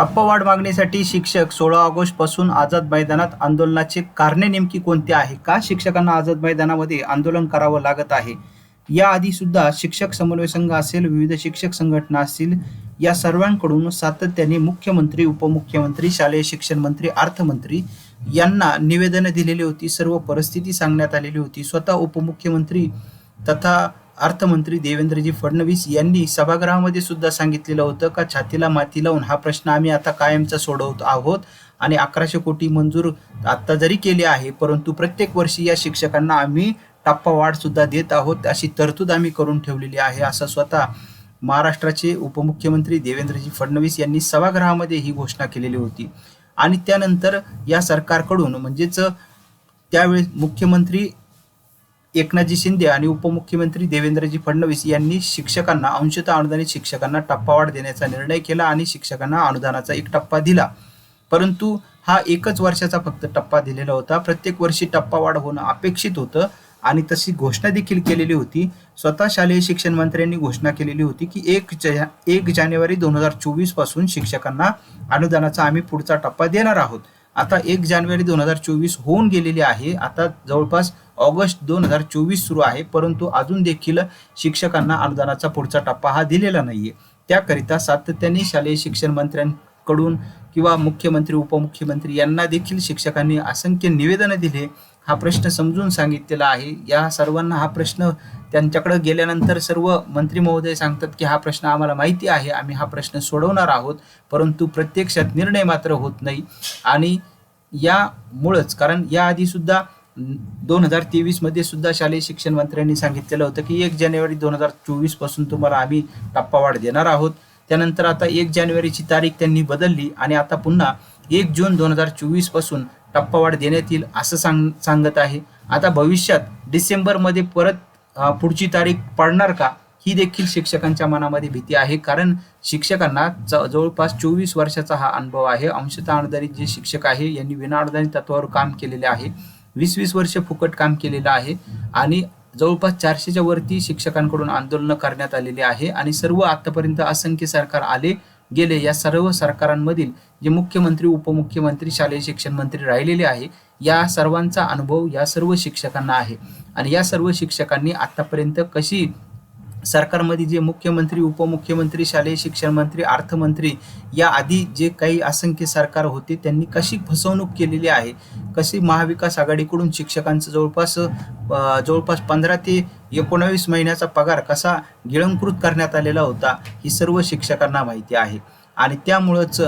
टप्पावाढ मागणीसाठी शिक्षक सोळा ऑगस्टपासून आझाद मैदानात आंदोलनाचे कारणे नेमकी कोणती आहे का? शिक्षकांना आझाद मैदानामध्ये आंदोलन करावं लागत आहे. याआधी सुद्धा शिक्षक समन्वय संघ असेल विविध शिक्षक संघटना असतील या सर्वांकडून सातत्याने मुख्यमंत्री उपमुख्यमंत्री शालेय शिक्षण मंत्री अर्थमंत्री यांना निवेदनं दिलेली होती. सर्व परिस्थिती सांगण्यात आलेली होती. स्वतः उपमुख्यमंत्री तथा अर्थमंत्री देवेंद्रजी फडणवीस यांनी सभागृहामध्ये सुद्धा सांगितलेलं होतं का छातीला माती लावून हा प्रश्न आम्ही आता कायमचा सोडवत आहोत आणि अकराशे कोटी मंजूर आत्ता जरी केले आहे परंतु प्रत्येक वर्षी या शिक्षकांना आम्ही टप्पा वाढ सुद्धा देत आहोत. अशी तरतूद आम्ही करून ठेवलेली आहे असं स्वतः महाराष्ट्राचे उपमुख्यमंत्री देवेंद्रजी फडणवीस यांनी सभागृहामध्ये ही घोषणा केलेली होती. आणि त्यानंतर या सरकारकडून म्हणजेच त्यावेळेस मुख्यमंत्री एकनाथजी शिंदे आणि उपमुख्यमंत्री देवेंद्रजी फडणवीस यांनी शिक्षकांना अंशतः अनुदानित शिक्षकांना टप्पावाढ देण्याचा निर्णय केला आणि शिक्षकांना अनुदानाचा एक टप्पा दिला. परंतु हा एकच वर्षाचा फक्त टप्पा दिलेला होता. प्रत्येक वर्षी टप्पावाढ होणं अपेक्षित होतं आणि तशी घोषणा देखील केलेली होती. स्वतः शालेय शिक्षण मंत्र्यांनी घोषणा केलेली होती की एक ज एक जानेवारी दोन हजार चोवीसपासून शिक्षकांना अनुदानाचा आम्ही पुढचा टप्पा देणार आहोत. आता एक जानेवारी दोन हजार चोवीस होऊन गेलेली आहे. आता जवळपास ऑगस्ट दोन हजार चोवीस सुरू आहे. परंतु अजून देखील शिक्षकांना अनुदानाचा पुढचा टप्पा हा दिलेला नाहीये. त्याकरिता सातत्याने शालेय शिक्षण मंत्र्यांकडून किंवा मुख्यमंत्री उपमुख्यमंत्री यांना देखील शिक्षकांनी असंख्य निवेदनं दिले. हा प्रश्न समजून सांगितलेला आहे. या सर्वांना हा प्रश्न त्यांच्याकडे गेल्यानंतर सर्व मंत्री महोदय सांगतात की हा प्रश्न आम्हाला माहिती आहे. आम्ही हा प्रश्न सोडवणार आहोत. परंतु प्रत्यक्षात निर्णय मात्र होत नाही. आणि यामुळंच कारण याआधी सुद्धा दोन हजार तेवीसमध्ये सुद्धा शालेय शिक्षण मंत्र्यांनी सांगितलेलं होतं की एक जानेवारी दोन हजार चोवीसपासून तुम्हाला आम्ही टप्पावाढ देणार आहोत. त्यानंतर आता एक जानेवारीची तारीख त्यांनी बदलली आणि आता पुन्हा एक जून दोन हजार चोवीसपासून टप्पावाढ देण्यात येईल असं सांग सांगत आहे. आता भविष्यात डिसेंबरमध्ये परत पुढची तारीख पडणार का? ही देखील शिक्षकांच्या मनामध्ये भीती आहे कारण शिक्षकांना ज- जवळपास चोवीस वर्षाचा हा अनुभव आहे. अंशतः अनुदानित जे शिक्षक आहे यांनी विनाअनुदानित तत्वावर काम केलेले आहे. वीस वीस वर्ष फुकट काम केलेलं आहे आणि जवळपास चारशेच्या वरती शिक्षकांकडून आंदोलनं करण्यात आलेली आहे आणि सर्व आतापर्यंत असंख्य सरकार आले गेले या सर्व सरकारांमधील जे मुख्यमंत्री उपमुख्यमंत्री शालेय शिक्षण मंत्री राहिलेले आहे या सर्वांचा अनुभव या सर्व शिक्षकांना आहे. आणि या सर्व शिक्षकांनी आतापर्यंत कशी सरकारमध्ये जे मुख्यमंत्री उपमुख्यमंत्री शालेय शिक्षण मंत्री अर्थमंत्री या आधी जे काही असंख्य सरकार होते त्यांनी कशी फसवणूक केलेली आहे कशी महाविकास आघाडीकडून शिक्षकांचं जवळपास जवळपास पंधरा ते एकोणावीस महिन्याचा पगार कसा गिळंकृत करण्यात आलेला होता ही सर्व शिक्षकांना माहिती आहे. आणि त्यामुळंच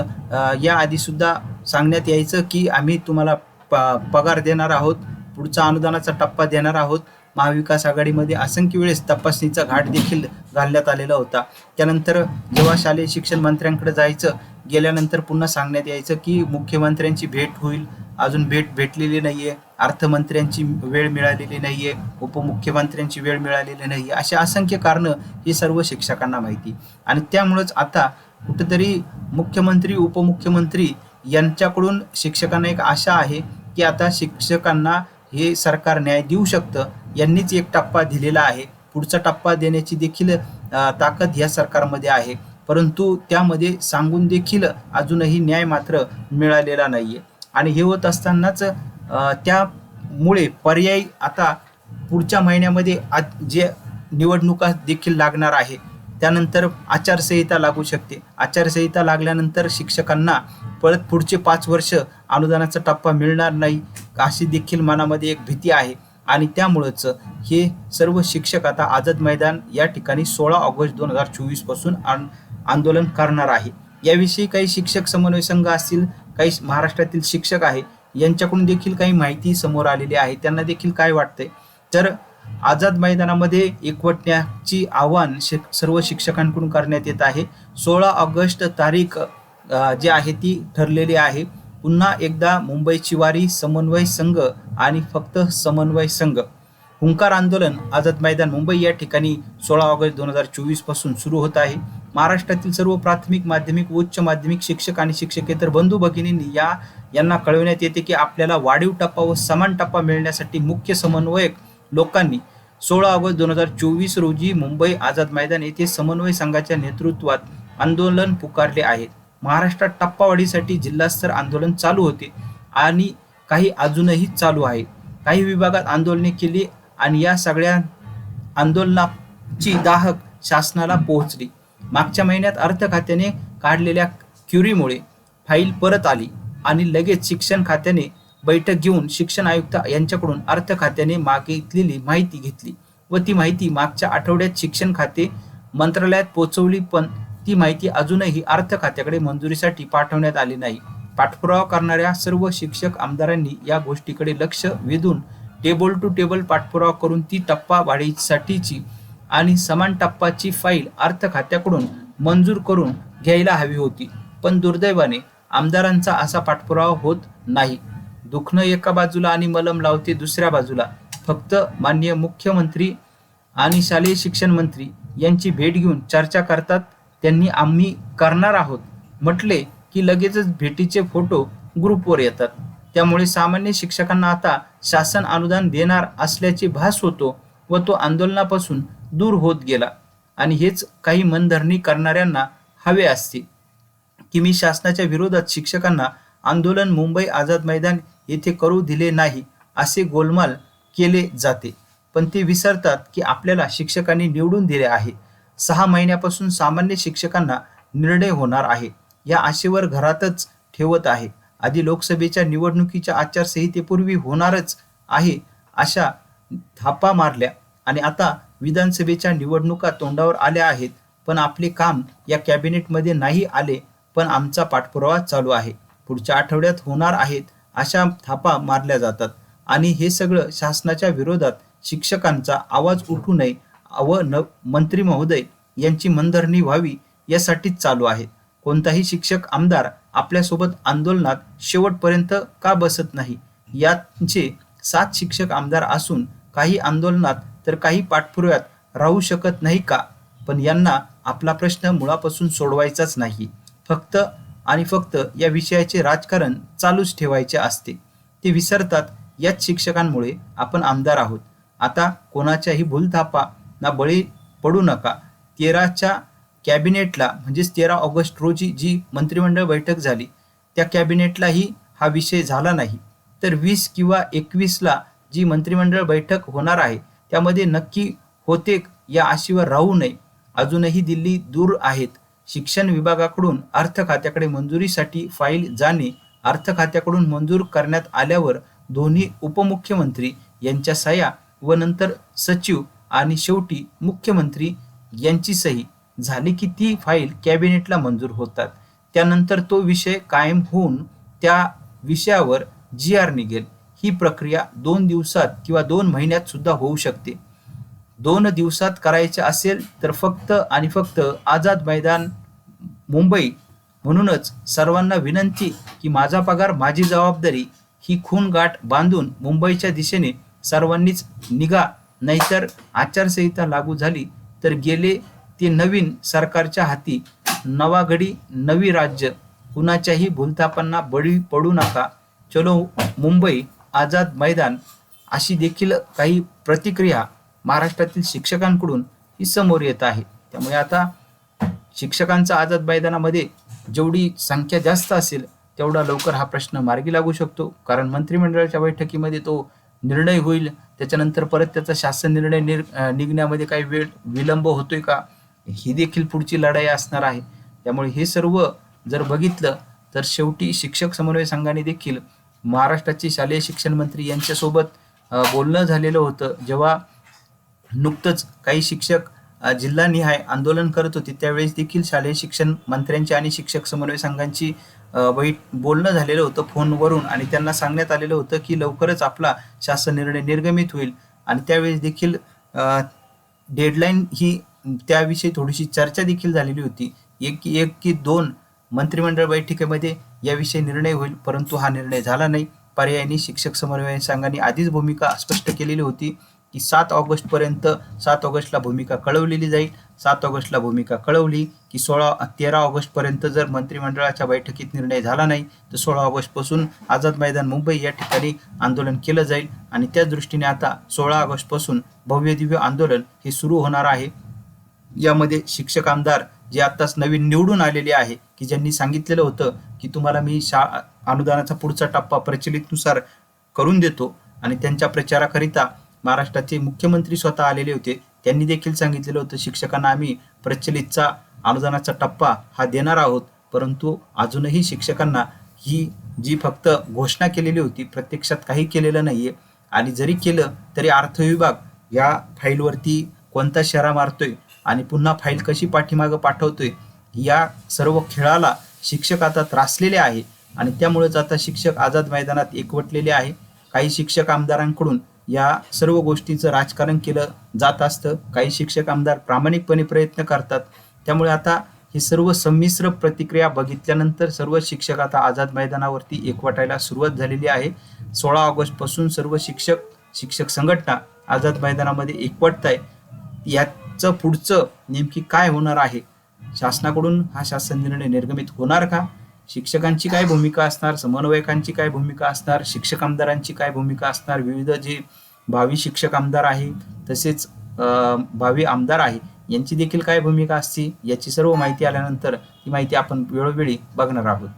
या आधीसुद्धा सांगण्यात यायचं की आम्ही तुम्हाला प पगार देणार आहोत पुढचा अनुदानाचा टप्पा देणार आहोत महाविकास आघाडीमध्ये असंख्य वेळेस तपासणीचा घाट देखील घालण्यात आलेला होता. त्यानंतर जेव्हा शालेय शिक्षण मंत्र्यांकडे जायचं गेल्यानंतर पुन्हा सांगण्यात यायचं की मुख्यमंत्र्यांची भेट होईल अजून भेट भेटलेली नाहीये अर्थमंत्र्यांची वेळ मिळालेली नाहीये उपमुख्यमंत्र्यांची वेळ मिळालेली नाहीये अशी असंख्य कारणं ही सर्व शिक्षकांना माहिती. आणि त्यामुळंच आता कुठेतरी मुख्यमंत्री उपमुख्यमंत्री यांच्याकडून शिक्षकांना एक आशा आहे की आता शिक्षकांना हे सरकार न्याय देऊ शकतं यांनीच एक टप्पा दिलेला आहे. पुढचा टप्पा देण्याची देखील ताकद या सरकारमध्ये आहे. परंतु त्यामध्ये सांगून देखील अजूनही न्याय मात्र मिळालेला नाहीये. आणि हे होत असतानाच त्यामुळे पर्याय आता पुढच्या महिन्यामध्ये आज जे निवडणुका देखील लागणार आहे त्यानंतर आचारसंहिता लागू शकते. आचारसंहिता लागल्यानंतर शिक्षकांना परत पुढचे पाच वर्ष अनुदानाचा टप्पा मिळणार नाही अशी देखील मनामध्ये एक भीती आहे. आणि त्यामुळंच हे सर्व शिक्षक आता आझाद मैदान या ठिकाणी सोळा ऑगस्ट दोन हजार चोवीसपासून आन- आंदोलन करणार आहे. याविषयी काही शिक्षक समन्वय संघ असतील काही महाराष्ट्रातील शिक्षक आहे यांच्याकडून देखील काही माहिती समोर आलेली आहे. त्यांना देखील काय वाटतंय? तर आझाद मैदानामध्ये एकवटण्याची आव्हान शिक सर्व शिक्षकांकडून करण्यात येत आहे. सोळा ऑगस्ट तारीख जी आहे ती ठरलेली आहे. पुन्हा एकदा मुंबई चिवारी समन्वय संघ आणि फक्त समन्वय संघ. हुंकार आंदोलन आझाद मैदान मुंबई या ठिकाणी सोळा ऑगस्ट दोन हजार चोवीसपासून सुरू होत आहे. महाराष्ट्रातील सर्व प्राथमिक माध्यमिक व उच्च माध्यमिक शिक्षक आणि शिक्षकेतर बंधू भगिनींनी या यांना कळविण्यात येते की आपल्याला वाढीव टप्पा व समान टप्पा मिळण्यासाठी मुख्य समन्वयक लोकांनी सोळा ऑगस्ट दोन हजार चोवीस रोजी मुंबई आझाद मैदान येथे समन्वय संघाच्या नेतृत्वात आंदोलन पुकारले आहे. महाराष्ट्रात टप्पावाढीसाठी जिल्हास्तर आंदोलन चालू होते आणि काही अजूनही चालू आहे. काही विभागात आंदोलने केली आणि या सगळ्या आंदोलनाची दाहक शासनाला पोहोचली. मागच्या महिन्यात अर्थ खात्याने काढलेल्या क्युरीमुळे फाईल परत आली आणि लगेच शिक्षण खात्याने बैठक घेऊन शिक्षण आयुक्त यांच्याकडून अर्थ खात्याने मागितलेली माहिती घेतली व ती माहिती मागच्या आठवड्यात शिक्षण खाते मंत्रालयात पोहोचवली पण ती माहिती अजूनही अर्थ खात्याकडे मंजुरीसाठी पाठवण्यात आली नाही. पाठपुरावा करणाऱ्या सर्व शिक्षक आमदारांनी या गोष्टीकडे लक्ष वेधून टेबल टू टेबल पाठपुरावा करून ती टप्पा वाढीसाठीची आणि समान टप्पाची फाईल अर्थ खात्याकडून मंजूर करून घ्यायला हवी होती. पण दुर्दैवाने आमदारांचा असा पाठपुरावा होत नाही. दुखणं एका बाजूला आणि मलम लावते दुसऱ्या बाजूला. फक्त माननीय मुख्यमंत्री आणि शालेय शिक्षण मंत्री यांची भेट घेऊन चर्चा करतात त्यांनी आम्ही करणार आहोत. म्हटले की लगेचच भेटीचे फोटो ग्रुपवर येतात. त्यामुळे सामान्य शिक्षकांना आता शासन अनुदान देणार असल्याचे भास होतो व तो आंदोलनापासून दूर होत गेला. आणि हेच काही मनधरणी करणाऱ्यांना हवे असते. की मी शासनाच्या विरोधात शिक्षकांना आंदोलन मुंबई आझाद मैदान येथे करू दिले नाही असे गोलमाल केले जाते. पण ते विसरतात की आपल्याला शिक्षकांनी निवडून दिले आहे. सहा महिन्यापासून सामान्य शिक्षकांना निर्णय होणार आहे. या आशेवर घरातच ठेवत आहे. आधी लोकसभेच्या निवडणुकीच्या आचारसंहितेपूर्वी होणारच आहे अशा थापा मारल्या आणि आता विधानसभेच्या निवडणुका तोंडावर आल्या आहेत. पण आपले काम या कॅबिनेटमध्ये नाही आले पण आमचा पाठपुरावा चालू आहे. पुढच्या आठवड्यात होणार आहेत अशा थापा मारल्या जातात. आणि हे सगळं शासनाच्या विरोधात शिक्षकांचा आवाज उठू नये व न मंत्री महोदय यांची मनधरणी व्हावी यासाठीच चालू आहे. कोणताही शिक्षक आमदार आपल्यासोबत आंदोलनात शेवटपर्यंत का बसत नाही? याचे सात शिक्षक आमदार असून काही आंदोलनात तर काही पाठपुराव्यात राहू शकत नाही का? पण यांना आपला प्रश्न मुळापासून सोडवायचाच नाही. फक्त आणि फक्त या विषयाचे राजकारण चालूच ठेवायचे असते. ते विसरतात याच शिक्षकांमुळे आपण आमदार आहोत. आता कोणाच्याही भूलथापा ना बळी पडू नका. तेराच्या कॅबिनेटला म्हणजेच तेरा ऑगस्ट रोजी जी मंत्रिमंडळ बैठक झाली त्या कॅबिनेटलाही हा विषय झाला नाही. तर वीस किंवा एकवीसला जी मंत्रिमंडळ बैठक होणार आहे त्यामध्ये नक्की होते या आशेवर राहू नये. अजूनही दिल्ली दूर आहेत. शिक्षण विभागाकडून अर्थ खात्याकडे मंजुरीसाठी फाईल जाणे अर्थ खात्याकडून मंजूर करण्यात आल्यावर दोन्ही उपमुख्यमंत्री यांच्या सह्या व नंतर सचिव आणि शेवटी मुख्यमंत्री यांची सही झाली की ती फाईल कॅबिनेटला मंजूर होतात. त्यानंतर तो विषय कायम होऊन त्या विषयावर जी आर निघेल. ही प्रक्रिया दोन दिवसात किंवा दोन महिन्यात सुद्धा होऊ शकते. दोन दिवसात करायचे असेल तर फक्त आणि फक्त आझाद मैदान मुंबई म्हणूनच सर्वांना विनंती की माझा पगार माझी जबाबदारी ही खून गाठ बांधून मुंबईच्या दिशेने सर्वांनीच निघा. नाहीतर आचारसंहिता लागू झाली तर गेले ते नवीन सरकारच्या हाती. नवाघडी नवी राज्य. कुणाच्याही भूलथापांना बळी पडू नका. चलो मुंबई आझाद मैदान अशी देखील काही प्रतिक्रिया महाराष्ट्रातील शिक्षकांकडून ही समोर येत आहे. त्यामुळे आता शिक्षकांचा आझाद मैदानामध्ये जेवढी संख्या जास्त असेल तेवढा लवकर हा प्रश्न मार्गी लागू शकतो. कारण मंत्रिमंडळाच्या बैठकीमध्ये तो निर्णय होईल. त्याच्यानंतर परत त्याचा शासन निर्णय निर निघण्यामध्ये काही वेळ विलंब होतोय का? ही देखील पुढची लढाई असणार आहे. त्यामुळे हे सर्व जर बघितलं तर शेवटी शिक्षक समन्वय संघाने देखील महाराष्ट्राचे शालेय शिक्षण मंत्री यांच्यासोबत बोलणं झालेलं होतं. जेव्हा नुकतंच काही शिक्षक जिल्हानिहाय आंदोलन करत होते. त्यावेळेस देखील शालेय शिक्षण मंत्र्यांची आणि शिक्षक समन्वय संघांची बैठ बोलणं झालेलं होतं फोनवरून आणि त्यांना सांगण्यात आलेलं होतं की लवकरच आपला शासन निर्णय निर्गमित होईल आणि त्यावेळेस देखील डेडलाईन ही त्याविषयी थोडीशी चर्चा देखील झालेली होती. एक की एक की दोन मंत्रिमंडळ बैठकीमध्ये याविषयी निर्णय होईल परंतु हा निर्णय झाला नाही. पर्यायाने शिक्षक समन्वय संघाने आधीच भूमिका स्पष्ट केलेली होती. की सात ऑगस्टपर्यंत सात ऑगस्टला भूमिका कळवलेली जाईल. सात ऑगस्टला भूमिका कळवली की सोळा तेरा ऑगस्टपर्यंत जर मंत्रिमंडळाच्या बैठकीत निर्णय झाला नाही तर सोळा ऑगस्टपासून आझाद मैदान मुंबई या ठिकाणी आंदोलन केलं जाईल. आणि त्या दृष्टीने आता सोळा ऑगस्टपासून भव्य दिव्य आंदोलन हे सुरू होणार आहे. यामध्ये शिक्षक आमदार जे आत्ताच नवीन निवडून आलेले आहे की ज्यांनी सांगितलेलं होतं की तुम्हाला मी शा अनुदानाचा पुढचा टप्पा प्रचलितनुसार करून देतो आणि त्यांच्या प्रचाराकरिता महाराष्ट्राचे मुख्यमंत्री स्वतः आलेले होते. त्यांनी देखील सांगितलेलं होतं शिक्षकांना आम्ही प्रचलितचा अनुदानाचा टप्पा हा देणार आहोत. परंतु अजूनही शिक्षकांना ही जी फक्त घोषणा केलेली होती प्रत्यक्षात काही केलेलं नाही आहे आणि जरी केलं तरी अर्थ विभाग या फाईलवरती कोणता शेरा मारतोय आणि पुन्हा फाईल कशी पाठीमागं पाठवतोय या सर्व खेळाला शिक्षक आता त्रासलेले आहे. आणि त्यामुळेच आता शिक्षक आझाद मैदानात एकवटलेले आहे. काही शिक्षक आमदारांकडून या सर्व गोष्टीचं राजकारण केलं जात असतं. काही शिक्षक आमदार प्रामाणिकपणे प्रयत्न करतात. त्यामुळे आता ही सर्व संमिश्र प्रतिक्रिया बघितल्यानंतर सर्व शिक्षक आता आझाद मैदानावरती एकवटायला सुरुवात झालेली आहे. सोळा ऑगस्टपासून सर्व शिक्षक शिक्षक संघटना आझाद मैदानामध्ये एकवटत आहे याचं पुढचं नेमकी काय होणार आहे? शासनाकडून हा शासन निर्णय निर्गमित होणार का? शिक्षकांची काय भूमिका असणार समन्वयकांची काय भूमिका असणार शिक्षक आमदारांची काय भूमिका असणार विविध जे भावी शिक्षक आमदार आहे तसेच भावी आमदार आहे यांची देखील काय भूमिका असते याची सर्व माहिती आल्यानंतर ती माहिती आपण वेळोवेळी बघणार आहोत.